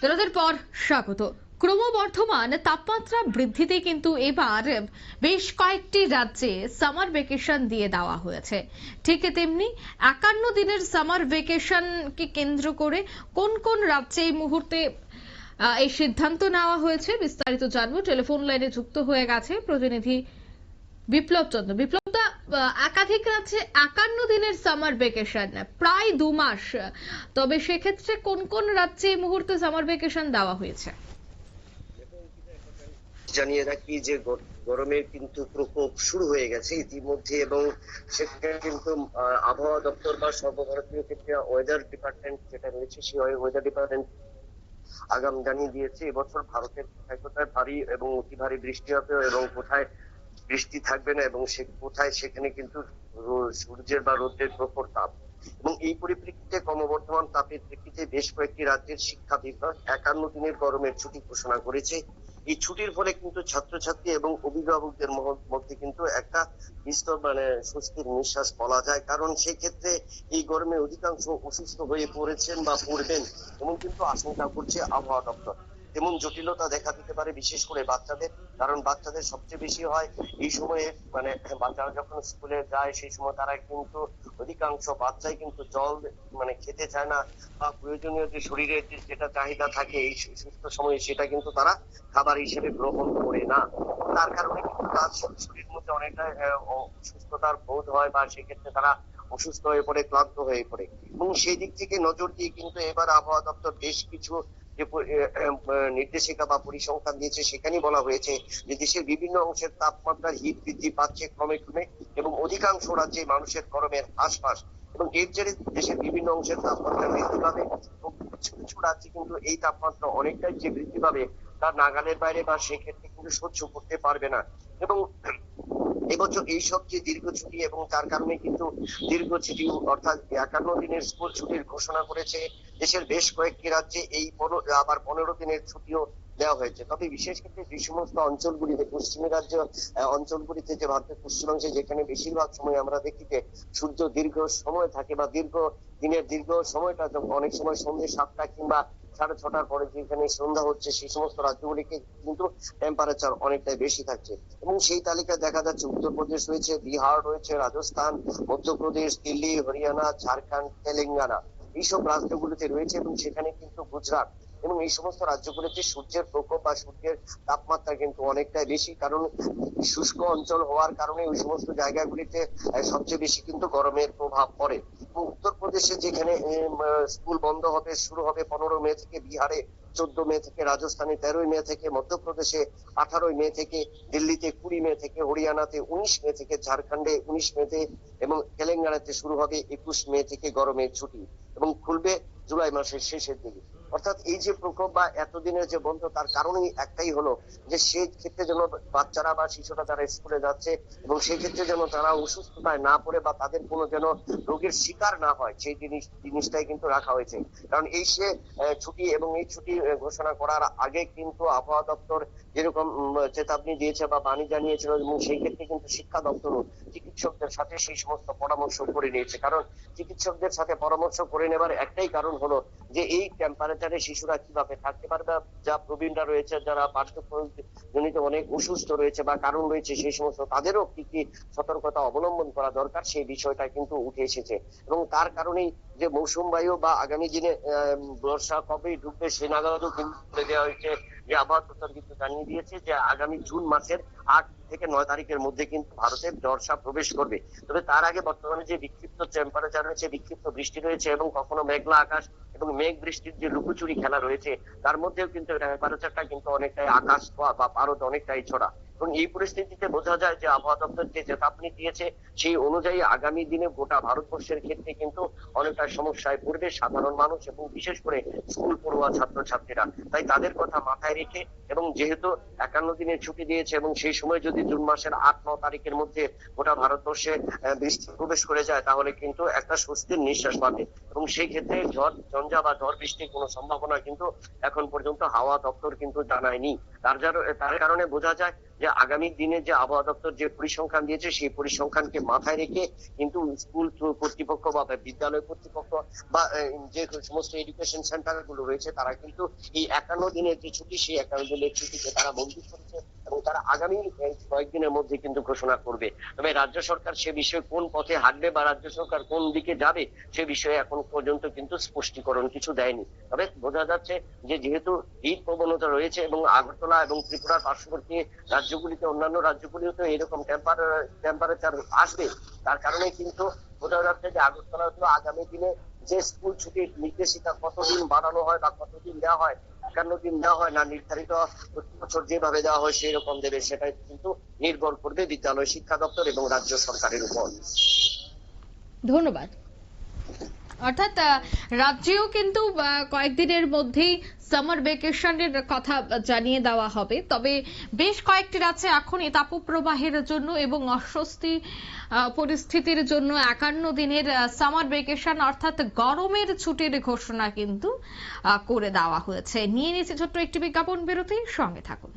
বিরতির পর স্বাগত। ক্রমবর্ধমান তাপমাত্রা বৃদ্ধিতে কিন্তু এবার বেশ কয়েকটি রাজ্যে সামার ভেকেশন দিয়ে দেওয়া হয়েছে। ঠিক তেমনি একান্ন দিনের সামার ভেকেশনকে কেন্দ্র করে কোন কোন রাজ্যে এই মুহূর্তে এই সিদ্ধান্ত নেওয়া হয়েছে বিস্তারিত জানব। টেলিফোন লাইনে যুক্ত হয়ে গেছে প্রতিনিধি বিপ্লব চন্দ্র। বিপ্লবদা একাধিক রাজ্যে একান্ন দিনের সামার ভেকেশন প্রায় দু মাস। তবে সেক্ষেত্রে কোন কোন রাজ্যে এই মুহূর্তে সামার ভেকেশন দেওয়া হয়েছে? জানিয়ে রাখি যে গরমের কিন্তু প্রকোপ শুরু হয়ে গেছে ইতিমধ্যে এবং সেখানে কিন্তু আবহাওয়া দপ্তর বা সর্বভারতীয় ক্ষেত্রে ওয়েদার ডিপার্টমেন্ট যেটা রয়েছে সেই ওয়েদার ডিপার্টমেন্ট আগাম জানিয়ে দিয়েছে, এবছর ভারতের কোথায় কোথায় ভারী এবং অতি ভারী বৃষ্টি হবে এবং কোথায় বৃষ্টি থাকবে না এবং সে কোথায় সেখানে কিন্তু সূর্যের বা রোদের প্রখর তাপ। এবং এই পরিপ্রেক্ষিতে ক্রমবর্ধমান তাপের প্রেক্ষিতে বেশ কয়েকটি রাজ্যের শিক্ষা বিভাগ একান্ন দিনের গরমের ছুটি ঘোষণা করেছে। এই ছুটির ফলে কিন্তু ছাত্রছাত্রী এবং অভিভাবকদের মধ্যে কিন্তু একটা বিস্তর মানে স্বস্তির নিঃশ্বাস বলা যায়। কারণ সেই ক্ষেত্রে এই গরমে অধিকাংশ অসুস্থ হয়ে পড়েছেন বা পড়বেন এমন কিন্তু আশঙ্কা করছে আবহাওয়া দপ্তর। তেমন জটিলতা দেখা দিতে পারে, বিশেষ করে বাচ্চাদের, কারণ বাচ্চাদের সবচেয়ে বেশি হয় এই সময়ে মানে বাচ্চারা যখন স্কুলে যায়, সেই সময় তারা কিন্তু অধিকাংশ বাচ্চাই কিন্তু জল মানে খেতে চায় না বা প্রয়োজনীয় যে শরীরের যে- যেটা চাহিদা থাকে, এই সুস্থ সময়ে সেটা কিন্তু তারা খাবার হিসেবে গ্রহণ করে না। তার কারণে কিন্তু তার শরীরের মধ্যে অনেকটা অসুস্থতার বোধ হয় বা সেক্ষেত্রে তারা অসুস্থ হয়ে পড়ে, ক্লান্ত হয়ে পড়ে। এবং সেই দিক থেকে নজর দিয়ে কিন্তু এবার আবহাওয়া দপ্তর বেশ কিছু যে নির্দেশিকা বা পরিসংখ্যান দিয়েছে, সেখানেই বলা হয়েছে যে দেশের বিভিন্ন অংশের তাপমাত্রার হিট বৃদ্ধি পাচ্ছে ক্রমে ক্রমে এবং অধিকাংশ রাজ্যে মানুষের গরমের আশপাশ এবং এর জেরে দেশের বিভিন্ন অংশের তাপমাত্রা বৃদ্ধি পাবে কিছু কিছু রাজ্যে কিন্তু এই তাপমাত্রা অনেকটাই যে বৃদ্ধি পাবে তা নাগালের বাইরে বা সেক্ষেত্রে কিন্তু সহ্য করতে পারবে না এবং এবছর এই যে দীর্ঘ ছুটি এবং তার কারণে কিন্তু দীর্ঘ ছুটি অর্থাৎ একান্ন দিনের স্কুল ছুটির ঘোষণা করেছে দেশের বেশ কয়েকটি রাজ্যে এই আবার পনেরো দিনের ছুটিও দেওয়া হয়েছে। তবে বিশেষ ক্ষেত্রে যে সমস্ত অঞ্চলগুলিতে, পশ্চিমী রাজ্য অঞ্চলগুলিতে যে ভারতের পশ্চিমাংশে যেখানে বেশিরভাগ সময় আমরা দেখি যে সূর্য দীর্ঘ সময় থাকে বা দীর্ঘ দিনের দীর্ঘ সময়টা অনেক সময় সন্ধ্যে সাতটা কিংবা সাড়ে ছটার পরে যেখানে সন্ধ্যা হচ্ছে, সেই সমস্ত রাজ্যগুলিকে কিন্তু টেম্পারেচার অনেকটাই বেশি থাকছে। এবং সেই তালিকায় দেখা যাচ্ছে উত্তরপ্রদেশ রয়েছে, বিহার রয়েছে, রাজস্থান, মধ্যপ্রদেশ, দিল্লি, হরিয়ানা ঝাড়খন্ড তেলেঙ্গানা। এইসব রাজ্যগুলিতে রয়েছে এবং সেখানে কিন্তু গুজরাট এবং এই সমস্ত রাজ্যগুলিতে সূর্যের প্রকোপ বা সূর্যের তাপমাত্রা কিন্তু অনেকটাই বেশি। কারণ শুষ্ক অঞ্চল হওয়ার কারণে ওই সমস্ত জায়গাগুলিতে সবচেয়ে বেশি কিন্তু গরমের প্রভাব পড়ে। এবং উত্তরপ্রদেশে যেখানে স্কুল বন্ধ হবে, শুরু হবে পনেরো মে থেকে বিহারে, চোদ্দ মে থেকে রাজস্থানে, তেরোই মে থেকে মধ্যপ্রদেশে, আঠারোই মে থেকে দিল্লিতে, কুড়ি মে থেকে হরিয়ানাতে, উনিশ মে থেকে ঝাড়খণ্ডে, উনিশ মেতে এবং তেলেঙ্গানাতে শুরু হবে একুশ মে থেকে গরমের ছুটি এবং খুলবে জুলাই মাসের শেষের দিকে। অর্থাৎ এই যে প্রকোপ বা এতদিনের যে বন্ধ, তার কারণেই একটাই হলো যে সেই ক্ষেত্রে যেন বাচ্চারা বা শিশুরা যারা স্কুলে যাচ্ছে এবং সেই ক্ষেত্রে যেন তারা অসুস্থতায় না পড়ে বা তাদের কোনো যেন রোগের শিকার না হয়, সেই জিনিস, জিনিসটাই কিন্তু রাখা হয়েছে। কারণ এই সে ছুটি এবং এই ছুটি ঘোষণা করার আগে কিন্তু আবহাওয়া দপ্তর যেরকম চেতাবনী দিয়েছে বা বাণী জানিয়েছিল এবং সেই ক্ষেত্রে কিন্তু শিক্ষা দপ্তরও চিকিৎসকদের সাথে সেই সমস্ত পরামর্শ করে নিয়েছে। কারণ চিকিৎসকদের সাথে পরামর্শ করে নেবার একটাই কারণ হলো যে এই টেম্পারেচারে শিশুরা কীভাবে থাকতে পারবে, যা প্রবীণরা রয়েছে, যারা পার্শ্বজনিত অনেক অসুস্থ রয়েছে বা কারণ রয়েছে, সেই সমস্ত তাদেরও কি কি সতর্কতা অবলম্বন করা দরকার, সেই বিষয়টা কিন্তু উঠে এসেছে। এবং তার কারণেই যে মৌসুম বায়ু বা আগামী দিনে বর্ষা কবে ঢুকবে সে নাগাদও কিন্তু দেওয়া হয়েছে যে আবহাওয়া দপ্তর কিন্তু জানিয়ে দিয়েছে যে আগামী জুন মাসের আট থেকে নয় তারিখের মধ্যে কিন্তু ভারতে বর্ষা প্রবেশ করবে। তবে তার আগে বর্তমানে যে বিক্ষিপ্ত টেম্পারেচার রয়েছে, বিক্ষিপ্ত বৃষ্টি রয়েছে এবং কখনো মেঘলা আকাশ এবং মেঘ বৃষ্টির যে লুকোচুরি খেলা রয়েছে, তার মধ্যেও কিন্তু টেম্পারেচারটা কিন্তু অনেকটাই আকাশ ছোঁয়া বা পারদ অনেকটাই ছড়া। এবং এই পরিস্থিতিতে বোঝা যায় যে আবহাওয়া দপ্তর যে চেতাবনী দিয়েছে, সেই অনুযায়ী আগামী দিনে গোটা ভারতবর্ষের ক্ষেত্রে কিন্তু অনেকটা সমস্যায় পড়বে সাধারণ মানুষ এবং বিশেষ করে স্কুল পড়ুয়া ছাত্রছাত্রীরা। তাই তাদের কথা মাথায় রেখে এবং যেহেতু একান্ন দিনের ছুটি দিয়েছে এবং সেই সময় যদি জুন মাসের আট, ন তারিখের মধ্যে গোটা ভারতবর্ষে বৃষ্টি প্রবেশ করে যায়, তাহলে কিন্তু একটা স্বস্তির নিঃশ্বাস পাবে। এবং সেই ক্ষেত্রে ঝড়, ঝঞ্ঝা বা ঝড় বৃষ্টির কোনো সম্ভাবনা কিন্তু এখন পর্যন্ত হাওয়া দপ্তর কিন্তু জানায়নি। তার তার কারণে বোঝা যায় যে আগামী দিনে যে আবহাওয়া দপ্তর যে পরিসংখ্যান দিয়েছে, সেই পরিসংখ্যানকে মাথায় রেখে কিন্তু স্কুল কর্তৃপক্ষ বা বিদ্যালয় কর্তৃপক্ষ বা যে সমস্ত এডুকেশন সেন্টারগুলো রয়েছে, তারা কিন্তু এই একান্ন দিনের যে ছুটি, সেই একান্ন দিনের ছুটিকে তারা মঞ্জুর করেছে। তারা আগামী কয়েকদিনের মধ্যে কিন্তু ঘোষণা করবে। তবে রাজ্য সরকার সে বিষয়ে কোন পথে হাঁটবে বা রাজ্য সরকার কোন দিকে যাবে, সে বিষয়ে এখন পর্যন্ত কিন্তু স্পষ্টীকরণ কিছু দেয়নি। তবে বোঝা যাচ্ছে যে যেহেতু হিট প্রবণতা রয়েছে এবং আগরতলা এবং ত্রিপুরার পার্শ্ববর্তী রাজ্যগুলিতে, অন্যান্য রাজ্যগুলিতে এরকম টেম্পারেচার আসবে, তার কারণে কিন্তু বোঝা যাচ্ছে যে আগরতলা আগামী দিনে যে স্কুল ছুটির নির্দেশিকা কতদিন বাড়ানো হয় বা কতদিন দেওয়া হয় একান্ন দিন দেওয়া হয় না নির্ধারিত বছর যেভাবে দেওয়া হয় সেই রকম দেবে সেটাই কিন্তু নির্ভর করবে বিদ্যালয় শিক্ষা দপ্তর এবং রাজ্য সরকারের উপর। ধন্যবাদ। অর্থাৎ রাজ্যেও কিন্তু কয়েকদিনের মধ্যেই সামার ভেকেশনের কথা জানিয়ে দেওয়া হবে। তবে বেশ কয়েকটি রাজ্যে এখনই তাপপ্রবাহের জন্য এবং অস্বস্তি পরিস্থিতির জন্য একান্ন দিনের সামার ভেকেশন অর্থাৎ গরমের ছুটির ঘোষণা কিন্তু করে দেওয়া হয়েছে। নিয়ে নিয়েছে ছোট্ট একটি বিজ্ঞাপন বিরতি, সঙ্গে থাকুন।